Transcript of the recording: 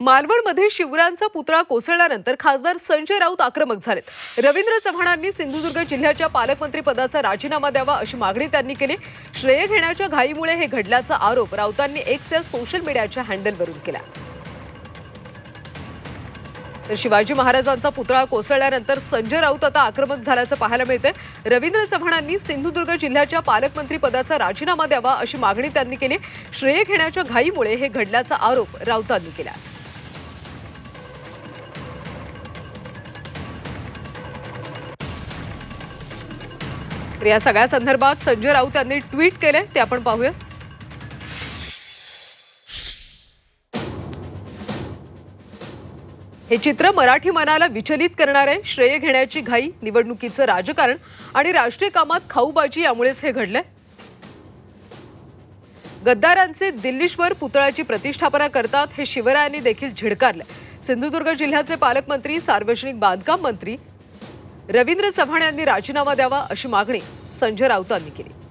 मालवणमध्ये शिवरायांचा पुतळा कोसळल्यानंतर खासदार संजय राऊत आक्रमक झालेत. रवींद्र चव्हाणांनी सिंधुदुर्ग जिल्ह्याच्या पालकमंत्री पदाचा राजीनामा द्यावा अशी मागणी त्यांनी केली. श्रेय घेण्याच्या घाईमुळे हे घडल्याचा आरोप राऊतांनी एक्सच्या सोशल मीडियाच्या हँडलवरून केला. तर शिवाजी महाराजांचा पुतळा कोसळल्यानंतर संजय राऊत आता आक्रमक झाल्याचं पाहायला मिळतंय. रवींद्र चव्हाणांनी सिंधुदुर्ग जिल्ह्याच्या पालकमंत्री पदाचा राजीनामा द्यावा अशी मागणी त्यांनी केली. श्रेय घेण्याच्या घाईमुळे हे घडल्याचा आरोप राऊतांनी केला. तर या सगळ्या संदर्भात संजय राऊत यांनी ट्विट केले ते आपण पाहूया. हे चित्र मराठी मनाला विचलित करणार आहे श्रेय घेण्याची घाई निवडणुकीचं राजकारण आणि राष्ट्रीय कामात खाऊबाजी यामुळेच हे घडलंय. गद्दारांचे दिल्लीश्वर पुतळ्याची प्रतिष्ठापना करतात हे शिवरायांनी देखील झिडकारलंय. सिंधुदुर्ग जिल्ह्याचे पालकमंत्री सार्वजनिक बांधकाम मंत्री रवींद्र चव्हाण यांनी राजीनामा द्यावा अशी मागणी संजय राऊतांनी केली.